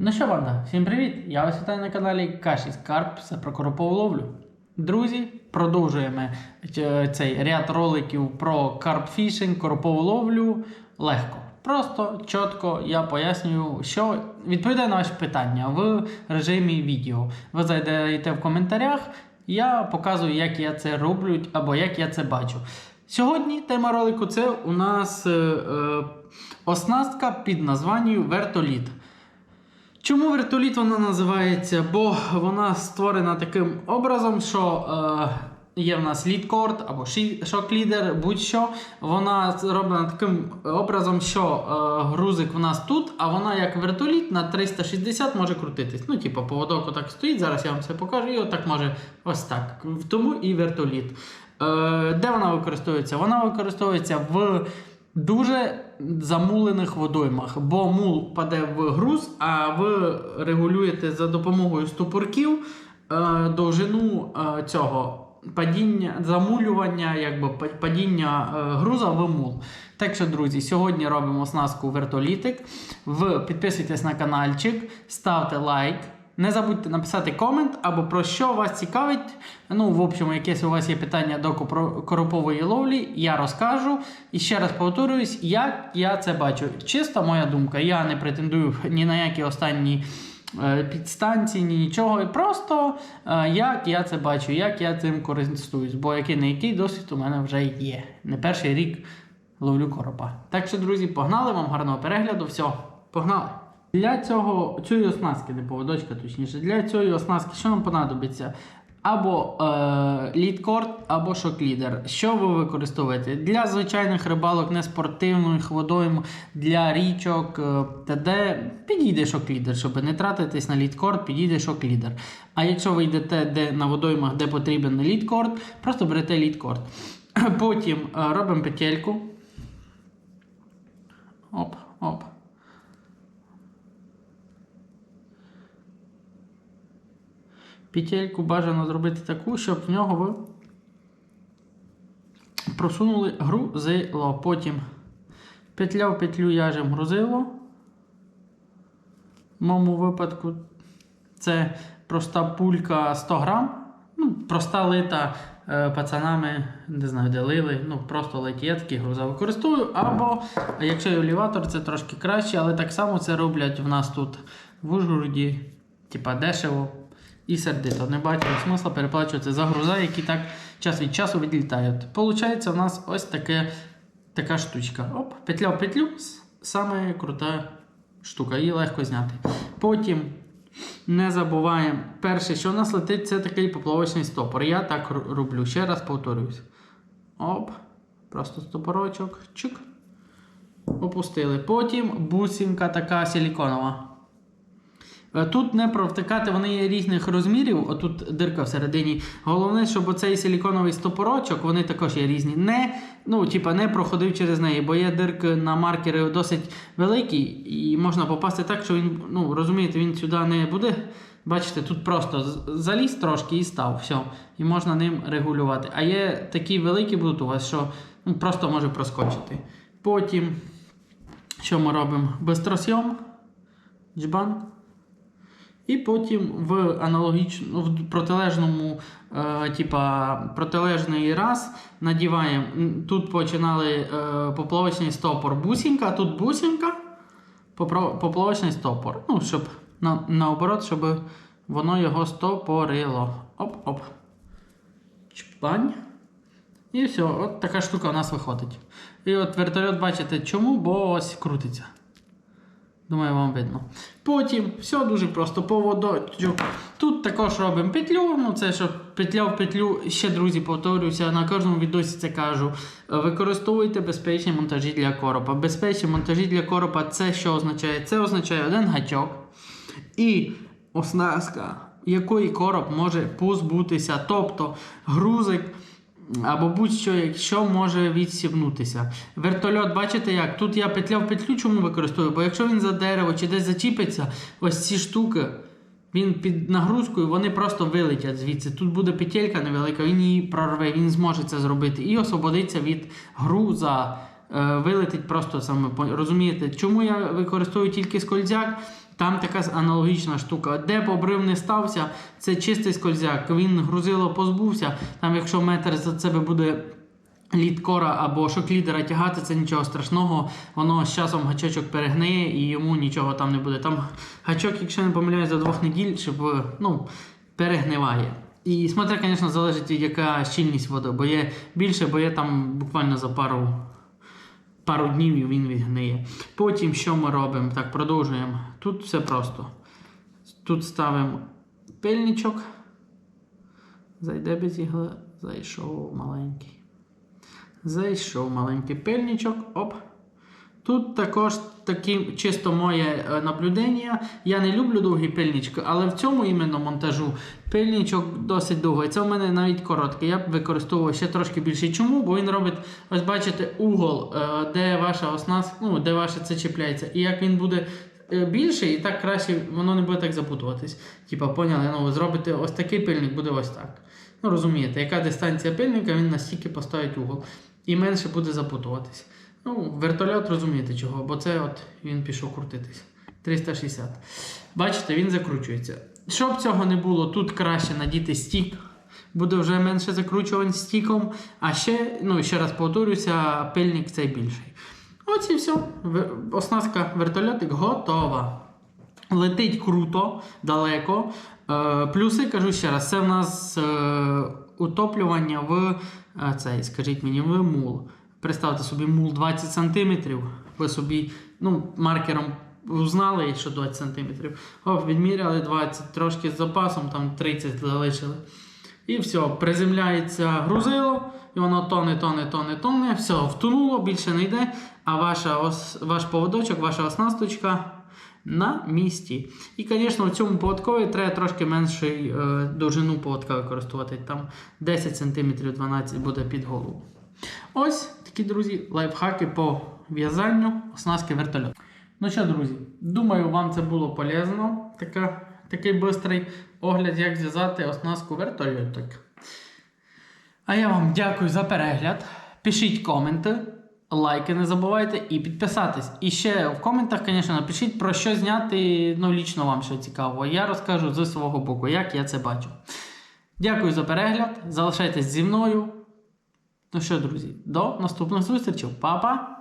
Ну що, банда, всім привіт! Я вас вітаю на каналі Каші Скарб, все про коропову ловлю. Друзі, продовжуємо е, цей ряд роликів про карпфішинг, коропову ловлю легко. Просто, чітко я пояснюю, що відповідаю на ваші питання в режимі відео. Ви зайдете в коментарях, я показую, як я це роблю або як я це бачу. Сьогодні тема ролику це у нас е, е, оснастка під названням вертоліт. Чому вертоліт вона називається? Бо вона створена таким образом, що е, є в нас лідкорд або шок-лідер, будь-що. Вона зроблена таким образом, що е, грузик в нас тут, а вона як вертоліт на 360 може крутитись. Ну, типу, поводок отак стоїть, зараз я вам все покажу, і отак може ось так. Тому і вертоліт. Е, де вона використовується? Вона використовується в дуже замулених водоймах, бо мул паде в груз, а ви регулюєте за допомогою ступорків е, довжину е, цього падіння, замулювання, якби падіння е, груза в мул. Так що, друзі, сьогодні робимо оснастку вертолітик. Ви підписуйтесь на каналчик, ставте лайк. Не забудьте написати комент або про що вас цікавить. Ну, в общем, якесь у вас є питання до коропової ловлі, я розкажу. І ще раз повторююсь, як я це бачу. Чиста моя думка. Я не претендую ні на які останні е, підстанції, ні нічого. Просто е, як я це бачу, як я цим користуюсь. Бо який не який досвід у мене вже є. Не перший рік ловлю коропа. Так що, друзі, погнали вам гарного перегляду. Все, погнали! Для цього цієї оснастки, не поводочка, точніше, для цієї оснастки, що нам понадобиться? Або е, або шок-лідер. Що ви використовуєте? Для звичайних рибалок, не спортивних водойм, для річок, е, т.д. підійде шок-лідер, щоб не тратитись на лідкорд, підійде шок-лідер. А якщо ви йдете де, на водоймах, де потрібен лідкорд, просто берете лідкорд. Потім е, робимо петельку. Оп, оп. Петельку бажано зробити таку, щоб в нього ви просунули грузило. Потім петля в петлю яжем грузило. В моєму випадку це проста пулька 100 грам. Ну, проста лита е, пацанами, не знаю, де лили. Ну, просто литі. Я такі груза використовую. Або, якщо елеватор, це трошки краще, але так само це роблять в нас тут в Ужгороді, типа дешево і сердито. Не бачу смисла переплачувати за груза, які так час від часу відлітають. Получається, у нас ось таке, така штучка. Оп, петля в петлю, саме крута штука, її легко зняти. Потім не забуваємо, перше, що у нас летить, це такий поплавочний стопор. Я так роблю. Ще раз повторюсь. Оп, просто стопорочок, чик. Опустили. Потім бусинка така силіконова. Е, Тут не провтикати, вони є різних розмірів, отут дирка всередині. Головне, щоб оцей силіконовий стопорочок, вони також є різні. Не, ну, типа, не проходив через неї, бо є дирки на маркери досить великі, і можна попасти так, що він, ну, розумієте, він сюди не буде. Бачите, тут просто заліз трошки і став. Все. І можна ним регулювати. А є такі великі будуть у вас, що ну, просто може проскочити. Потім, що ми робимо? Бистросйом, джбан. І потім в аналогічно в протилежному, е, типа, протилежний раз надіваємо. Тут починали е, поплавочний стопор бусінка, а тут бусінка, поплавочний стопор. Ну, щоб на, наоборот, щоб воно його стопорило. Оп-оп. Чпань. І все, от така штука у нас виходить. І от вертольот бачите чому? Бо ось крутиться. Думаю, вам видно. Потім все дуже просто поводочок. Тут також робимо петлю. Ну це щоб петля в петлю. Ще друзі, повторюся, на кожному відосі це кажу. Використовуйте безпечні монтажі для коропа. Безпечні монтажі для коропа це що означає? Це означає один гачок і оснастка, якої короб може позбутися. Тобто грузик. Або будь-що, якщо може відсібнутися. Вертольот, бачите як? Тут я петля в петлю чому використовую? Бо якщо він за дерево чи десь зачіпиться, ось ці штуки, він під нагрузкою, вони просто вилетять звідси. Тут буде петелька невелика, він її прорве, він зможе це зробити і освободиться від груза. Е, вилетить просто саме. Розумієте, чому я використовую тільки скользяк? Там така аналогічна штука. Де б обрив не стався, це чистий скользяк. Він грузило позбувся. Там, якщо метр за себе буде літкора або шоклідера тягати, це нічого страшного. Воно з часом гачочок перегниє і йому нічого там не буде. Там гачок, якщо не помиляюсь, за двох неділь, щоб ну, перегниває. І смотря, звісно, залежить, яка щільність води, бо є більше, бо є там буквально за пару пару днів і він відгниє. Потім що ми робимо? Так, продовжуємо. Тут все просто. Тут ставимо пильничок. Зайде без ігли, зайшов маленький. Зайшов маленький пильничок. Оп. Тут також такі чисто моє е, наблюдення. Я не люблю довгі пильнички, але в цьому іменно монтажу пильничок досить довгий. Це у мене навіть короткий. Я б використовував ще трошки більше. Чому? Бо він робить, ось бачите, угол, е, де ваша оснастка, ну, де ваше це чіпляється. І як він буде е, більший, і так краще воно не буде так запутуватись. Типа, поняли, ну зробите ось такий пильник, буде ось так. Ну, розумієте, яка дистанція пильника, він настільки поставить угол. І менше буде запутуватись. Ну, вертольот розумієте чого, бо це от він пішов крутитись. 360. Бачите, він закручується. Щоб цього не було, тут краще надіти стік. Буде вже менше закручувань стіком. А ще, ну ще раз повторюся, пильник цей більший. Ось і все. Оснастка вертольотик готова. Летить круто, далеко. Е, плюси, кажу ще раз, це в нас е, утоплювання в е, цей, скажіть мені, в мул. Представте собі мул 20 см. Ви собі ну, маркером узнали, що 20 см. Оп, відміряли 20, трошки з запасом, там 30 залишили. І все, приземляється грузило, і воно тоне, тоне, тоне, тоне, все, втонуло, більше не йде, а ваша ос, ваш поводочок, ваша оснасточка на місці. І, звісно, в цьому поводкові треба трошки менший е, довжину поводка використовувати. Там 10 см 12 буде під голову. Ось такі, друзі, лайфхаки по в'язанню оснастки вертольоту. Ну що, друзі, думаю, вам це було полезно. Така, такий бистрий огляд, як зв'язати оснастку вертольотик. А я вам дякую за перегляд. Пишіть коменти, лайки не забувайте і підписатись. І ще в коментах, звісно, напишіть про що зняти, ну, лічно вам що цікаво. Я розкажу зі свого боку, як я це бачу. Дякую за перегляд. Залишайтесь зі мною. Ну що, друзі, до наступних зустрічей. Па-па!